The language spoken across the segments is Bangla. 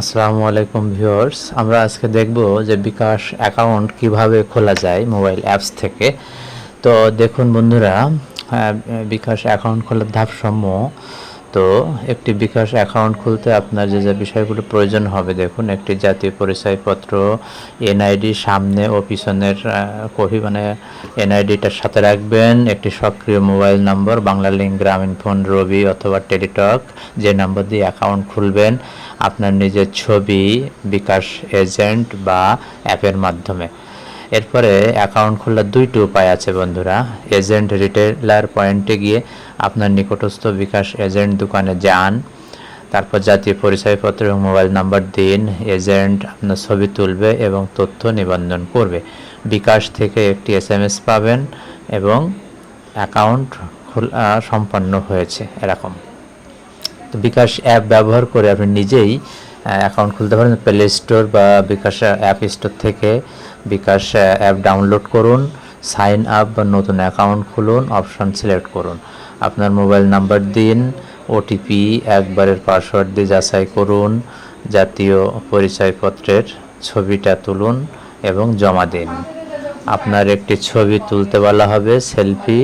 আসসালামু আলাইকুম ভিউয়ার্স। আমরা আজকে দেখব যে বিকাশ অ্যাকাউন্ট কীভাবে খোলা যায় মোবাইল অ্যাপস থেকে। তো দেখুন বন্ধুরা হ্যাঁ, বিকাশ অ্যাকাউন্ট খোলার ধাপসমূহ। তো একটি বিকাশ অ্যাকাউন্ট খুলতে আপনার যে যে বিষয়গুলো প্রয়োজন হবে, দেখুন, একটি জাতীয় পরিচয়পত্র এনআইডি সামনে ও পিছনের কপি মানে এনআইডিটার সাথে রাখবেন, একটি সক্রিয় মোবাইল নম্বর, বাংলা লিঙ্ক, গ্রামীণ ফোন, রবি অথবা টেলিটক, যে নম্বর দিয়ে অ্যাকাউন্ট খুলবেন, আপনার নিজের ছবি বিকাশ এজেন্ট বা অ্যাপের মাধ্যমে। এরপরে অ্যাকাউন্ট খোলার দুইটি উপায় আছে বন্ধুরা। এজেন্ট রিটেলার পয়েন্টে গিয়ে আপনার নিকটস্থ বিকাশ এজেন্ট দোকানে যান। তারপর জাতীয় পরিচয়পত্র এবং মোবাইল নাম্বার দিন। এজেন্ট আপনার ছবি তুলবে এবং তথ্য নিবন্ধন করবে। বিকাশ থেকে একটি এস এম এস পাবেন এবং অ্যাকাউন্ট খোলা সম্পন্ন হয়েছে এরকম। তো বিকাশ অ্যাপ ব্যবহার করে আপনি নিজেই অ্যাকাউন্ট খুলতে পারেন প্লে স্টোর বা বিকাশ অ্যাপ স্টোর থেকে। বিকাশ অ্যাপ ডাউনলোড করুন সাইন আপ বা নতুন অ্যাকাউন্ট খুলুন অপশন সিলেক্ট করুন। আপনার মোবাইল নাম্বার দিন ওটিপি একবারের পাসওয়ার্ড দিয়ে যাচাই করুন, জাতীয় পরিচয়পত্রের ছবিটা তুলুন এবং জমা দিন। আপনার একটি ছবি তুলতে বলা হবে সেলফি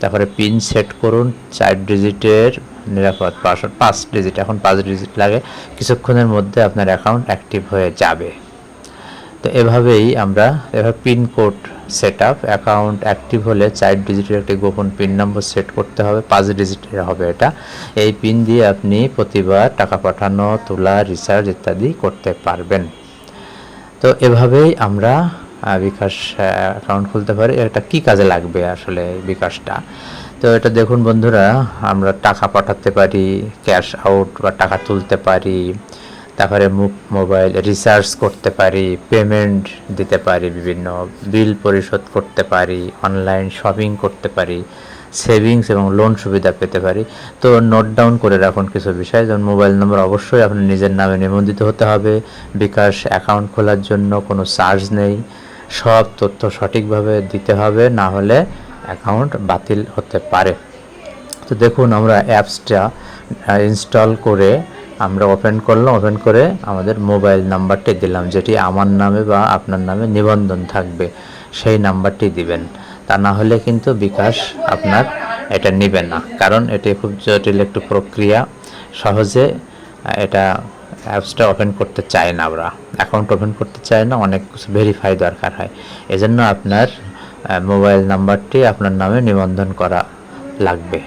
তারপরে পিন সেট করুন, চার ডিজিটের নিরাপদ পাসওয়ার্ড পাঁচ ডিজিট এখন পাঁচ ডিজিট লাগে, কিছুক্ষণের মধ্যে আপনার অ্যাকাউন্ট অ্যাক্টিভ হয়ে যাবে। তো এভাবেই আমরা, এভাবে pin code set up account active হলে চার ডিজিটের একটি গোপন পিন নম্বর সেট করতে হবে, পাঁচ ডিজিটের হবে এটা। এই পিন দিয়ে আপনি প্রতিবার টাকা পাঠানো, তোলা রিচার্জ ইত্যাদি করতে পারবেন। তো এভাবেই আমরা বিকাশ অ্যাকাউন্ট খুলতে পারি। এটা কি কাজে লাগবে আসলে বিকাশটা? তো এটা দেখুন বন্ধুরা, আমরা টাকা পাঠাতে পারি ক্যাশ আউট বা টাকা তুলতে পারি। তারপরে মোবাইল রিচার্জ করতে পারি পেমেন্ট দিতে পারি, বিভিন্ন বিল পরিশোধ করতে পারি অনলাইন শপিং করতে পারি সেভিংস এবং লোন সুবিধা পেতে পারি। তো নোট ডাউন করে রাখুন কিছু বিষয়, যেমন মোবাইল নম্বর অবশ্যই আপনার নিজের নামে নিবন্ধিত হতে হবে, বিকাশ অ্যাকাউন্ট খোলার জন্য কোনো চার্জ নেই, সব তথ্য সঠিকভাবে দিতে হবে, না হলে অ্যাকাউন্ট বাতিল হতে পারে। তো দেখুন আমরা অ্যাপসটা ইনস্টল করে আমরা ওপেন করলাম ওপেন করে আমাদের মোবাইল নাম্বারটি দিলাম, যেটি আমার নামে বা আপনার নামে নিবন্ধন থাকবে, সেই নাম্বারটি দিবেন। তা না হলে কিন্তু বিকাশ আপনার এটা নেবে না, কারণ এটি খুব জটিল একটু প্রক্রিয়া। সহজে এটা অ্যাপসটা ওপেন করতে চায় না আমরা অ্যাকাউন্ট ওপেন করতে চায় না, অনেক কিছু ভেরিফাই দরকার হয়। এজন্য আপনার মোবাইল নাম্বারটি আপনার নামে নিবন্ধন করা লাগবে।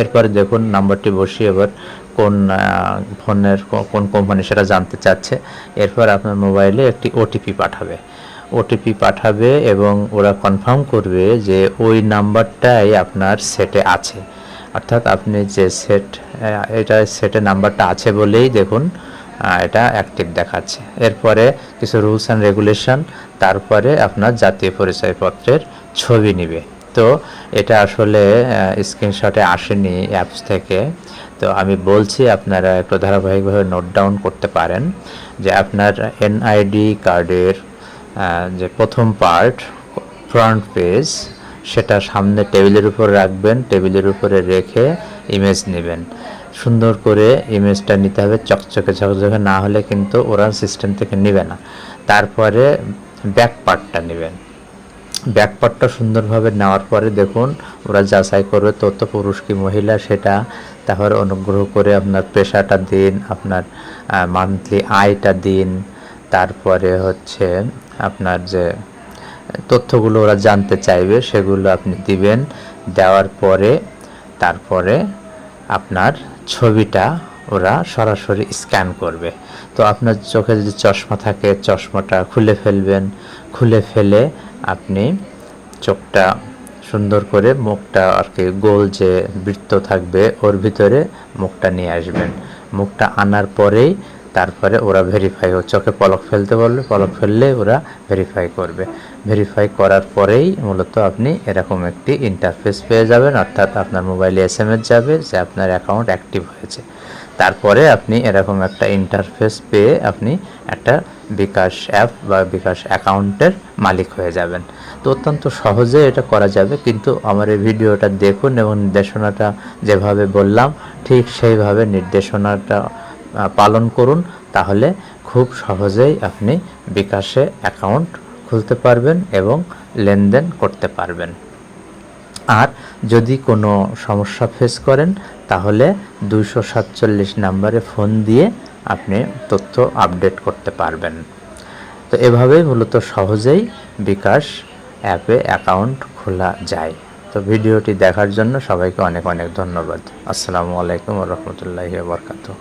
এরপরে দেখুন নাম্বারটি বসিয়ে এবার কোন ফোনের কোন কোম্পানি সেটা জানতে চাচ্ছে। এরপর আপনার মোবাইলে একটি ওটিপি পাঠাবে। ওটিপি পাঠাবে এবং ওরা কনফার্ম করবে যে ওই নাম্বারটাই আপনার সেটে আছে। অর্থাৎ আপনি যে সেট এটা সেটে নাম্বারটা আছে বলেই দেখুন এটা অ্যাক্টিভ দেখাচ্ছে। এরপরে কিছু রুলস অ্যান্ড রেগুলেশন তারপরে আপনার জাতীয় পরিচয়পত্রের ছবি নিবে। তো এটা আসলে স্ক্রিনশটে আসেনি অ্যাপস থেকে। তো আমি বলছি আপনারা একটু ধারাবাহিকভাবে নোট ডাউন করতে পারেন যে আপনার এনআইডি কার্ডের যে প্রথম পার্ট ফ্রন্ট পেজ সেটা সামনে টেবিলের উপর রাখবেন টেবিলের উপরে রেখে ইমেজ নেবেন। সুন্দর করে ইমেজটা নিতে হবে, চকচকে চকচকে, না হলে কিন্তু ওরা সিস্টেম থেকে নেবে না। তারপরে ব্যাক পার্টটা নেবেন। ব্যাকপার্টটা সুন্দরভাবে নেওয়ার পরে দেখুন, ওরা যাচাই করবে তথ্য পুরুষ কি মহিলা সেটা। তারপরে অনুগ্রহ করে আপনার পেশাটা দিন, আপনার মান্থলি আয়টা দিন। তারপরে হচ্ছে আপনার যে তথ্যগুলো ওরা জানতে চাইবে সেগুলো আপনি দিবেন। দেওয়ার পরে তারপরে আপনার ছবিটা ওরা সরাসরি স্ক্যান করবে। তো আপনার চোখে যদি চশমা থাকে, চশমাটা খুলে ফেলবেন। খুলে ফেলে আপনি চোখটা সুন্দর করে মুখটা আর কি গোল যে বৃত্ত থাকবে, ওর ভিতরে মুখটা নিয়ে আসবেন। মুখটা আনার পরেই তারপরে ওরা ভেরিফাই চোখে পলক ফেলতে বলবে পলক ফেললে ওরা ভেরিফাই করবে। ভেরিফাই করার পরেই মূলত আপনি এরকম একটি ইন্টারফেস পেয়ে যাবেন, অর্থাৎ আপনার মোবাইলে এস এম এস যাবে, যে আপনার অ্যাকাউন্ট অ্যাক্টিভ হয়েছে। তারপরে আপনি এরকম একটা ইন্টারফেস পেয়ে আপনি একটা বিকাশ অ্যাপ বা বিকাশ অ্যাকাউন্টের মালিক হয়ে যাবেন। তো অত্যন্ত সহজে এটা করা যাবে, কিন্তু আমার এই ভিডিওটা দেখুন এবং নির্দেশনাটা যেভাবে বললাম, ঠিক সেইভাবে নির্দেশনাটা পালন করুন, তাহলে খুব সহজেই আপনি বিকাশে অ্যাকাউন্ট খুলতে পারবেন এবং লেনদেন করতে পারবেন। আর যদি কোনো সমস্যা ফেস করেন, তাহলে দুইশো সাতচল্লিশ নাম্বারে ফোন দিয়ে আপনি তথ্য আপডেট করতে পারবেন। তো এভাবেই মূলত সহজেই বিকাশ অ্যাপে অ্যাকাউন্ট খোলা যায়। তো ভিডিওটি দেখার জন্য সবাইকে অনেক অনেক ধন্যবাদ। আসসালামু আলাইকুম রহমতুল্লাহি বরকাতু